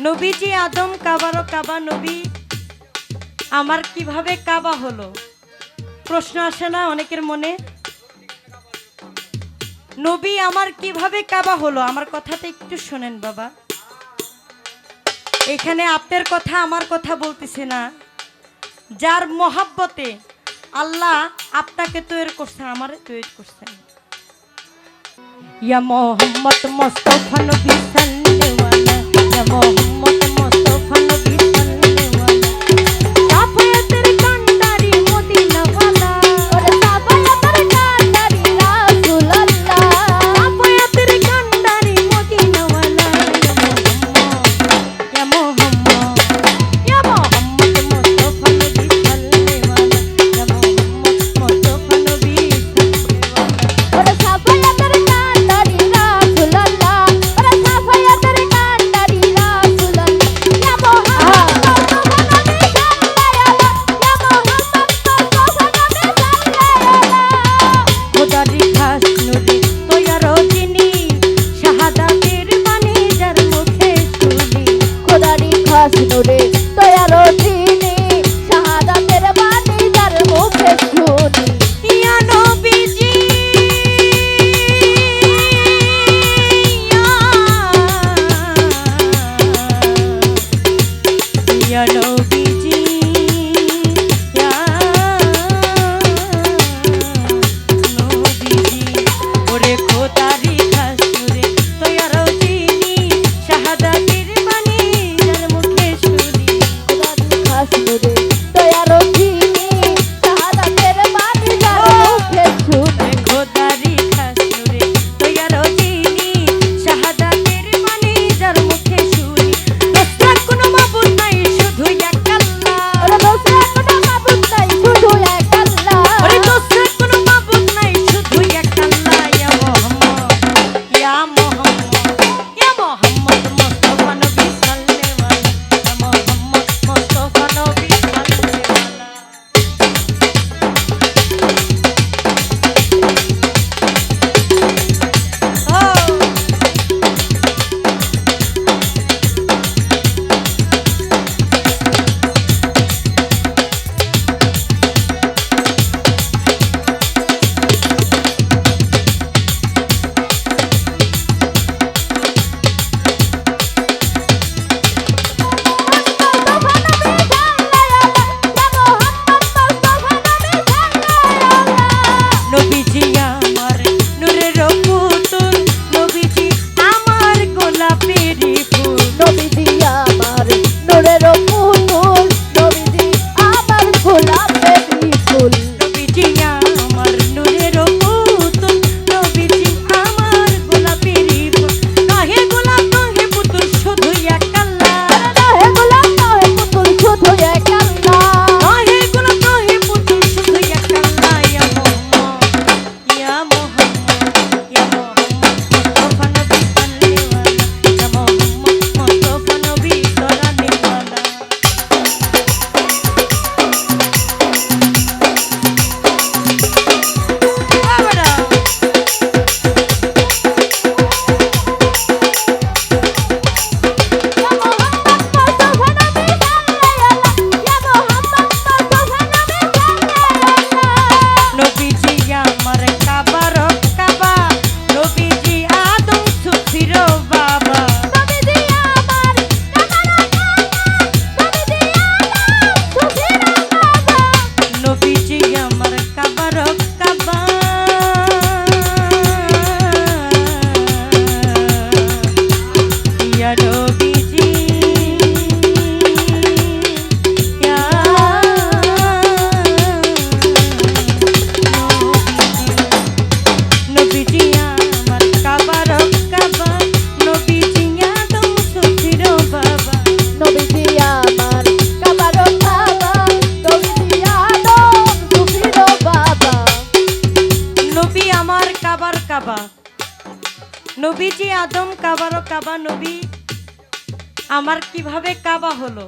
নবীজি আদম কাবারও কাবা নবী, আমার কীভাবে কাবা হলো? প্রশ্ন আসে না অনেকের মনে। নবী আমার কীভাবে কাবা হলো? আমার কথাটা একটু শোনেন বাবা। এখানে আপনার কথা আমার কথা বলতেছে না। যার মহাব্বতে আল্লাহ আপনাকে তৈরি করছে, আমার তৈরি করছেন ইয়া মোহাম্মদ মোস্তফা নবী মোহাম্মদ কাবা নবীজি আদম কাবারও কাবা নবী। আমার কীভাবে কাবা হলো?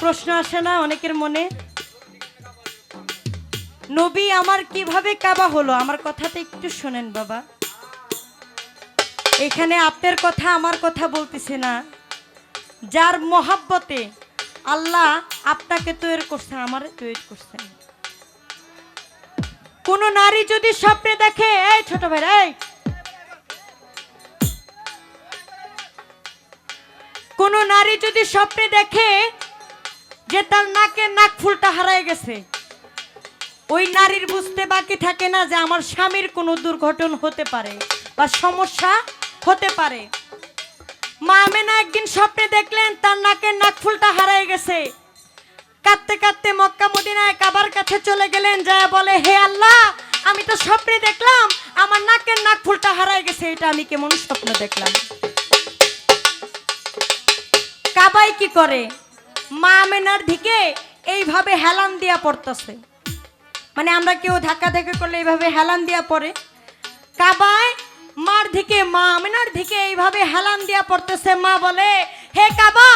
প্রশ্ন আসে না অনেকের মনে। নবী আমার কীভাবে কাবা হলো? আমার কথাটা একটু শোনেন বাবা। এখানে আপনার কথা আমার কথা বলতেছে না। যার মহাব্বতে আল্লাহ আপনাকে তৈরি করছে আমার তৈরি করছে কোন নারী যদি স্বপ্নে দেখে, এই ছোট ভাই কোন নারী যদি স্বপ্নে দেখে যে তার নাকে নাক ফুলটা হারায় গেছে, ওই নারীর বুঝতে বাকি থাকে না যে আমার স্বামীর কোনো দুর্ঘটন হতে পারে বা সমস্যা হতে পারে। মা আমেনা একদিন স্বপ্নে দেখলেন তার নাকের নাক ফুলটা হারায় গেছে। কাঁদতে কাঁদতে মক্কা মদিনায় কাবার কাছে চলে গেলেন যা বলে, হে আল্লাহ, আমি তো স্বপ্নে দেখলাম, আমার নাকের নাক ফুলটা হারায় গেছে, এটা আমি কেমন স্বপ্ন দেখলাম? কাবাই কি করে? মা আমেনার দিকে এইভাবে হেলান দিয়া পড়তেছে। মানে আমরা কেউ ধাক্কা ধাক্কা করলে এইভাবে হেলান দিয়া পড়ে। কাবায় মার দিকে মা আমিনার দিকে এইভাবে হেলান দিয়া পড়তেছে। মা বলে, হে কাবা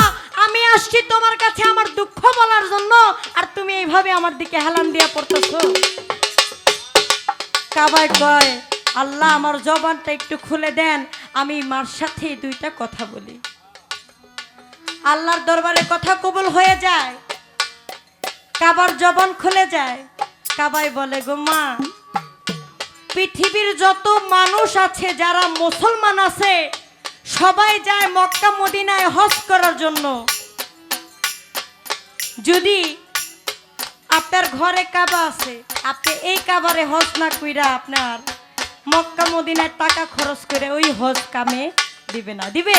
আসছি তোমার কাছে আমার দুঃখ বলার জন্য, আর তুমি এইভাবে আমার দিকে হেলান দিয়া পড়তেছো। কাবায় কয়, আল্লাহ আমার জবানটা একটু খুলে দেন, আমি মার সাথে দুইটা কথা বলি। আল্লাহর দরবারে কথা কবুল হয়ে যায়, কাবার জবান খুলে যায়। কাবাই বলে, গো মা, পৃথিবীর যত মানুষ আছে, যারা মুসলমান আছে, সবাই যায় মক্কা, মদিনায় হজ করার জন্য। যদি আপনার ঘরে কাবা আছে, আপনি এই কাবারে হজ না কইরা আপনার মক্কা, মদিনায় টাকা খরচ করে ওই হজ কামে দিবে না। দিবে?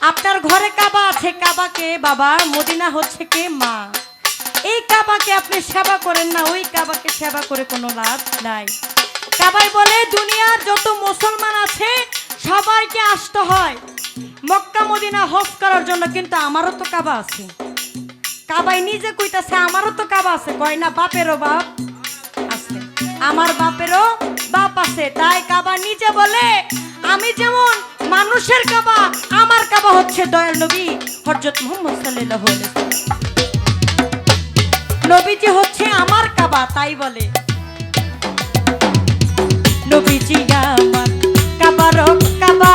আপনার ঘরে কাবা আছে, কাবাকে বাবা, মদিনা হচ্ছে কে? মা। এই কাবাকে আপনি সেবা করেন না, ওই কাবাকে সেবা করে কোনো লাভ নাই। কাবাই বলে, দুনিয়ার যত মুসলমান আছে, সবাইকে আসতে হয়। মক্কা, মদিনা হজ করার জন্য কিন্তু আমারও তো কাবা আছে। কাবাই নিজে কইতাছে, আমারও তো কাবা আছে। কয় না, বাপেরও বাপ আছে। আমার বাপেরও বাপ আছে, তাই কাবা নিজে বলে, আমি যেমন মানুষের কাবা, আমার কাবা হচ্ছে দয়াল নবী হরজত মোহাম্মদ আলাইহি নবীজি হচ্ছে আমার কাবা, তাই বলে। নবীজি আমার কাবার কাবা